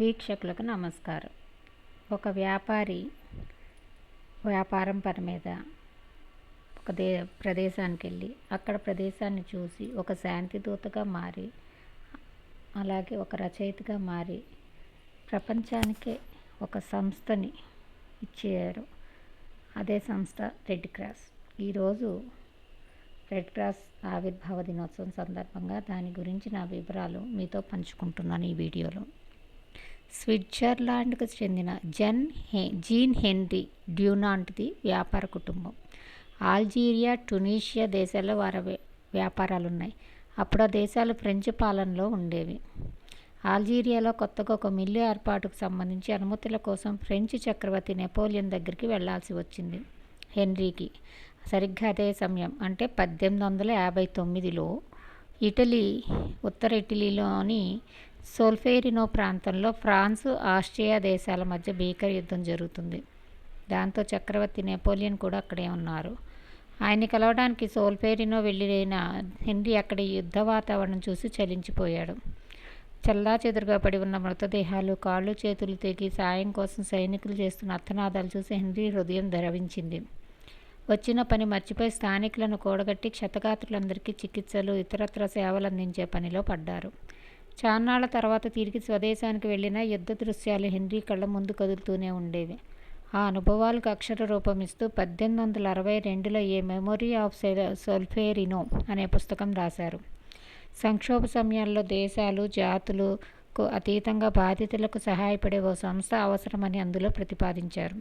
వీక్షకులకు నమస్కారం. ఒక వ్యాపారి వ్యాపారం పని మీద ఒక దే ప్రదేశానికి వెళ్ళి అక్కడ ప్రదేశాన్ని చూసి ఒక శాంతి దూతగా మారి అలాగే ఒక రచయితగా మారి ప్రపంచానికే ఒక సంస్థని ఇచ్చారు అదే సంస్థ రెడ్ క్రాస్. ఈరోజు రెడ్ క్రాస్ ఆవిర్భావ దినోత్సవం సందర్భంగా దాని గురించి నా వివరాలు మీతో పంచుకుంటున్నాను ఈ వీడియోలో. స్విట్జర్లాండ్కు చెందిన జన్ హె జీన్ హెన్రీ డ్యూనాంట్ది వ్యాపార కుటుంబం. ఆల్జీరియా టునీషియా దేశాల్లో వారి వ్యాపారాలు ఉన్నాయి అప్పుడు ఆ దేశాలు ఫ్రెంచ్ పాలనలో ఉండేవి. ఆల్జీరియాలో కొత్తగా ఒక మిల్లు ఏర్పాటుకు సంబంధించి అనుమతుల కోసం ఫ్రెంచ్ చక్రవర్తి నెపోలియన్ దగ్గరికి వెళ్ళాల్సి వచ్చింది హెన్రీకి. సరిగ్గా అదే సమయం అంటే పద్దెనిమిది వందల యాభై తొమ్మిదిలో ఇటలీ ఉత్తర ఇటలీలోని సోల్ఫేరినో ప్రాంతంలో ఫ్రాన్స్ ఆస్ట్రియా దేశాల మధ్య భీకర యుద్ధం జరుగుతుంది. దాంతో చక్రవర్తి నెపోలియన్ కూడా అక్కడే ఉన్నారు. ఆయన్ని కలవడానికి సోల్ఫేరినో వెళ్ళిన హెన్రీ అక్కడి యుద్ధ వాతావరణం చూసి చలించిపోయాడు. చల్లా చెదురుగా పడి ఉన్న మృతదేహాలు కాళ్ళు చేతులు తెగి సాయం కోసం సైనికులు చేస్తున్న అర్థనాదాలు చూసి హెన్రీ హృదయం ధరవించింది. వచ్చిన పని మర్చిపోయి స్థానికులను కూడగట్టి క్షతగాత్రులందరికీ చికిత్సలు ఇతరత్ర సేవలు అందించే పనిలో పడ్డారు. చాన్నాళ్ళ తర్వాత తిరిగి స్వదేశానికి వెళ్ళిన యుద్ధ దృశ్యాలు హెన్రీ కళ్ళ ముందు కదులుతూనే ఉండేవి. ఆ అనుభవాలకు అక్షర రూపమిస్తూ పద్దెనిమిది వందల అరవై రెండులో ఏ మెమొరీ ఆఫ్ సోల్ఫేరినో అనే పుస్తకం రాశారు. సంక్షోభ సమయాల్లో దేశాలు జాతులకు అతీతంగా బాధితులకు సహాయపడే ఓ సంస్థ అవసరమని అందులో ప్రతిపాదించారు.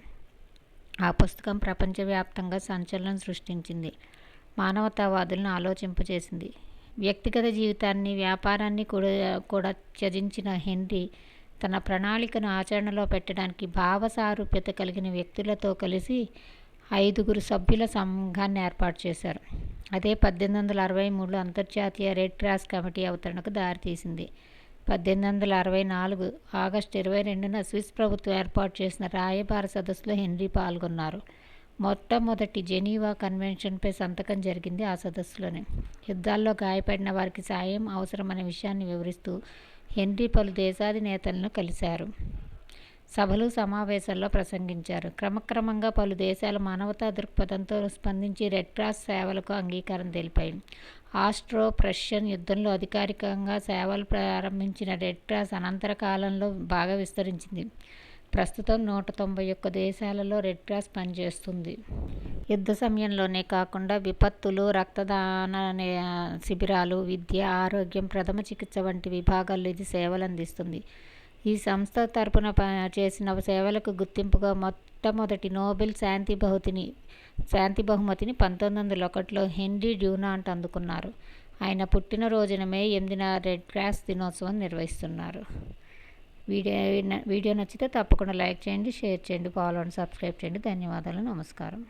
ఆ పుస్తకం ప్రపంచవ్యాప్తంగా సంచలనం సృష్టించింది. మానవతావాదులను ఆలోచింపజేసింది. వ్యక్తిగత జీవితాన్ని వ్యాపారాన్ని కూడా కూడా త్యజించిన హెన్రీ తన ప్రణాళికను ఆచరణలో పెట్టడానికి భావసారూప్యత కలిగిన వ్యక్తులతో కలిసి ఐదుగురు సభ్యుల సంఘాన్ని ఏర్పాటు చేశారు. అదే పద్దెనిమిది వందల అరవై మూడులో అంతర్జాతీయ రెడ్ క్రాస్ కమిటీ అవతరణకు దారితీసింది పద్దెనిమిది వందల అరవై నాలుగు ఆగస్టు ఇరవై రెండున స్విస్ ప్రభుత్వం ఏర్పాటు చేసిన రాయబార సదస్సులో హెన్రీ పాల్గొన్నారు. మొట్టమొదటి జెనీవా కన్వెన్షన్పై సంతకం జరిగింది ఆ సదస్సులోనే. యుద్ధాల్లో గాయపడిన వారికి సాయం అవసరమనే విషయాన్ని వివరిస్తూ హెన్రీ పలు దేశాధినేతలను కలిశారు. సభలు సమావేశాల్లో ప్రసంగించారు. క్రమక్రమంగా పలు దేశాల మానవతా దృక్పథంతో స్పందించి రెడ్ క్రాస్ సేవలకు అంగీకారం తెలిపాయి. ఆస్ట్రో ప్రష్యన్ యుద్ధంలో అధికారికంగా సేవలు ప్రారంభించిన రెడ్ క్రాస్ అనంతర కాలంలో బాగా విస్తరించింది. ప్రస్తుతం నూట తొంభై ఒక్క దేశాలలో రెడ్ క్రాస్ పనిచేస్తుంది. యుద్ధ సమయంలోనే కాకుండా విపత్తులు రక్తదాన శిబిరాలు విద్య ఆరోగ్యం ప్రథమ చికిత్స వంటి విభాగాల్లో ఇది సేవలు అందిస్తుంది ఈ సంస్థ తరపున చేసిన సేవలకు గుర్తింపుగా మొట్టమొదటి నోబెల్ శాంతి బహుతిని శాంతి బహుమతిని పంతొమ్మిది వందల ఒకటిలో హెన్రీ డ్యూనాంట్ అందుకున్నారు. ఆయన పుట్టినరోజున మే ఎనిమిదిన రెడ్ క్రాస్ దినోత్సవం నిర్వహిస్తున్నారు. వీడియో వీడియో నచ్చితే తప్పకుండా లైక్ చేయండి షేర్ చేయండి ఫాలో అండ్ సబ్స్క్రైబ్ చేయండి. ధన్యవాదాలు నమస్కారం.